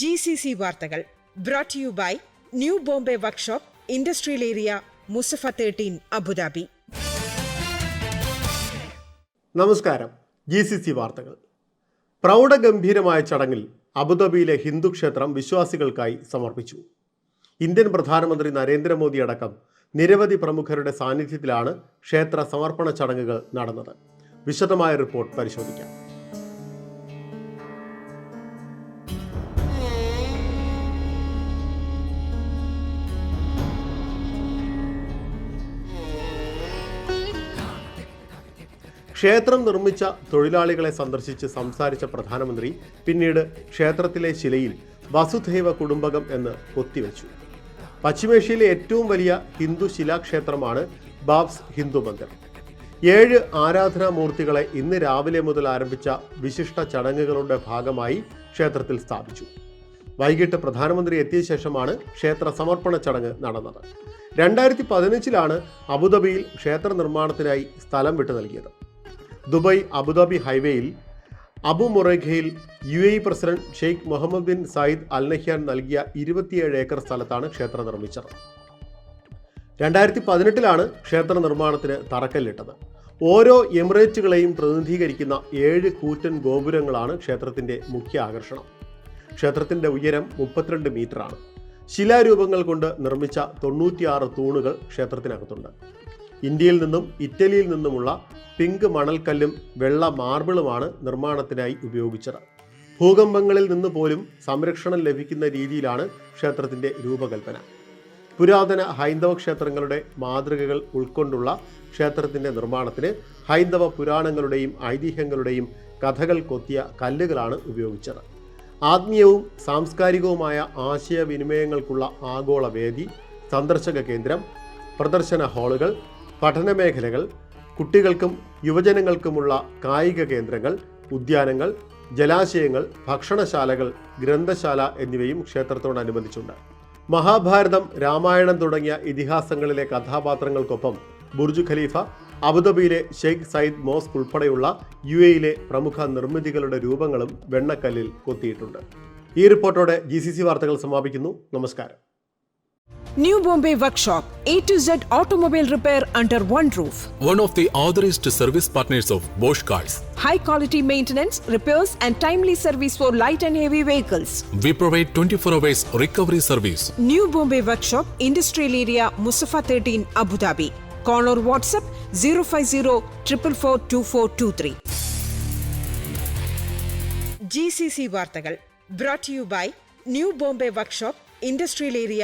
G C C വാർത്തകൾ brought you by new Bombay workshop industrial area Musaffah thirteen Abu Dhabi നമസ്കാരം. G C C വാർത്തകൾ. പ്രൗഢഗംഭീരമായ ചടങ്ങിൽ അബുദാബിയിലെ ഹിന്ദു ക്ഷേത്രം വിശ്വാസികൾക്കായി സമർപ്പിച്ചു. ഇന്ത്യൻ പ്രധാനമന്ത്രി നരേന്ദ്രമോദി അടക്കം നിരവധി പ്രമുഖരുടെ സാന്നിധ്യത്തിലാണ് ക്ഷേത്ര സമർപ്പണ ചടങ്ങുകൾ നടന്നത്. വിശദമായ റിപ്പോർട്ട് പരിശോധിക്കാം. ക്ഷേത്രം നിർമ്മിച്ച തൊഴിലാളികളെ സന്ദർശിച്ച് സംസാരിച്ച പ്രധാനമന്ത്രി പിന്നീട് ക്ഷേത്രത്തിലെ ശിലയിൽ വസുധൈവ കുടുംബകം എന്ന് കൊത്തിവെച്ചു. പശ്ചിമേഷ്യയിലെ ഏറ്റവും വലിയ ഹിന്ദു ശിലാക്ഷേത്രമാണ് ബാബ്സ് ഹിന്ദു മന്ദിർ. ഏഴ് ആരാധനാമൂർത്തികളെ ഇന്ന് രാവിലെ മുതൽ ആരംഭിച്ച വിശിഷ്ട ചടങ്ങുകളുടെ ഭാഗമായി ക്ഷേത്രത്തിൽ സ്ഥാപിച്ചു. വൈകിട്ട് പ്രധാനമന്ത്രി എത്തിയ ശേഷമാണ് ക്ഷേത്ര സമർപ്പണ ചടങ്ങ് നടന്നത്. രണ്ടായിരത്തി പതിനഞ്ചിലാണ് അബുദാബിയിൽ ക്ഷേത്ര നിർമ്മാണത്തിനായി സ്ഥലം വിട്ടു നൽകിയത്. ദുബായ് അബുദാബി ഹൈവേയിൽ അബു മൊറേഖയിൽ U A president Sheikh Mohamed bin Zayed Al Nahyan നൽകിയ ഇരുപത്തിയേഴ് ഏക്കർ സ്ഥലത്താണ് ക്ഷേത്രം നിർമ്മിച്ചത്. രണ്ടായിരത്തി പതിനെട്ടിലാണ് ക്ഷേത്ര നിർമ്മാണത്തിന് തറക്കല്ലിട്ടത്. ഓരോ എമിറേറ്റുകളെയും പ്രതിനിധീകരിക്കുന്ന ഏഴ് കൂറ്റൻ ഗോപുരങ്ങളാണ് ക്ഷേത്രത്തിന്റെ മുഖ്യ ആകർഷണം. ക്ഷേത്രത്തിന്റെ ഉയരം മുപ്പത്തിരണ്ട് മീറ്ററാണ്. ശിലാരൂപങ്ങൾ കൊണ്ട് നിർമ്മിച്ച തൊണ്ണൂറ്റിയാറ് തൂണുകൾ ക്ഷേത്രത്തിനകത്തുണ്ട്. ഇന്ത്യയിൽ നിന്നും ഇറ്റലിയിൽ നിന്നുമുള്ള പിങ്ക് മണൽക്കല്ലും വെള്ള മാർബിളുമാണ് നിർമ്മാണത്തിനായി ഉപയോഗിച്ചത്. ഭൂകമ്പങ്ങളിൽ നിന്ന് പോലും സംരക്ഷണം ലഭിക്കുന്ന രീതിയിലാണ് ക്ഷേത്രത്തിന്റെ രൂപകൽപ്പന. പുരാതന ഹൈന്ദവ ക്ഷേത്രങ്ങളുടെ മാതൃകകൾ ഉൾക്കൊണ്ടുള്ള ക്ഷേത്രത്തിന്റെ നിർമ്മാണത്തിന് ഹൈന്ദവ പുരാണങ്ങളുടെയും ഐതിഹ്യങ്ങളുടെയും കഥകൾ കൊത്തിയ കല്ലുകളാണ് ഉപയോഗിച്ചത്. ആത്മീയവും സാംസ്കാരികവുമായ ആശയവിനിമയങ്ങൾക്കുള്ള ആഗോള വേദി സന്ദർശക കേന്ദ്രം പ്രദർശന ഹാളുകൾ പഠന മേഖലകൾ കുട്ടികൾക്കും യുവജനങ്ങൾക്കുമുള്ള കായിക കേന്ദ്രങ്ങൾ ഉദ്യാനങ്ങൾ ജലാശയങ്ങൾ ഭക്ഷണശാലകൾ ഗ്രന്ഥശാല എന്നിവയും ക്ഷേത്രത്തോടനുബന്ധിച്ചുണ്ട്. മഹാഭാരതം രാമായണം തുടങ്ങിയ ഇതിഹാസങ്ങളിലെ കഥാപാത്രങ്ങൾക്കൊപ്പം ബുർജ് ഖലീഫ അബുദാബിയിലെ ഷെയ്ഖ് സയ്യിദ് മോസ്ക് ഉൾപ്പെടെയുള്ള യു എയിലെ പ്രമുഖ നിർമ്മിതികളുടെ രൂപങ്ങളും വെണ്ണക്കല്ലിൽ കൊത്തിയിട്ടുണ്ട്. ഈ റിപ്പോർട്ടോടെ ജി വാർത്തകൾ സമാപിക്കുന്നു. നമസ്കാരം. New Bombay workshop A to Z automobile repair under one roof one of the authorized service partners of Bosch Cars. high quality maintenance, repairs, and timely service for light and heavy vehicles. We provide 24 hours recovery service. New Bombay Workshop, Industrial Area, Musafa 13, Abu Dhabi. Call or WhatsApp 050 444 2423. G C C വാർത്തകൾ brought you by new Bombay workshop industrial area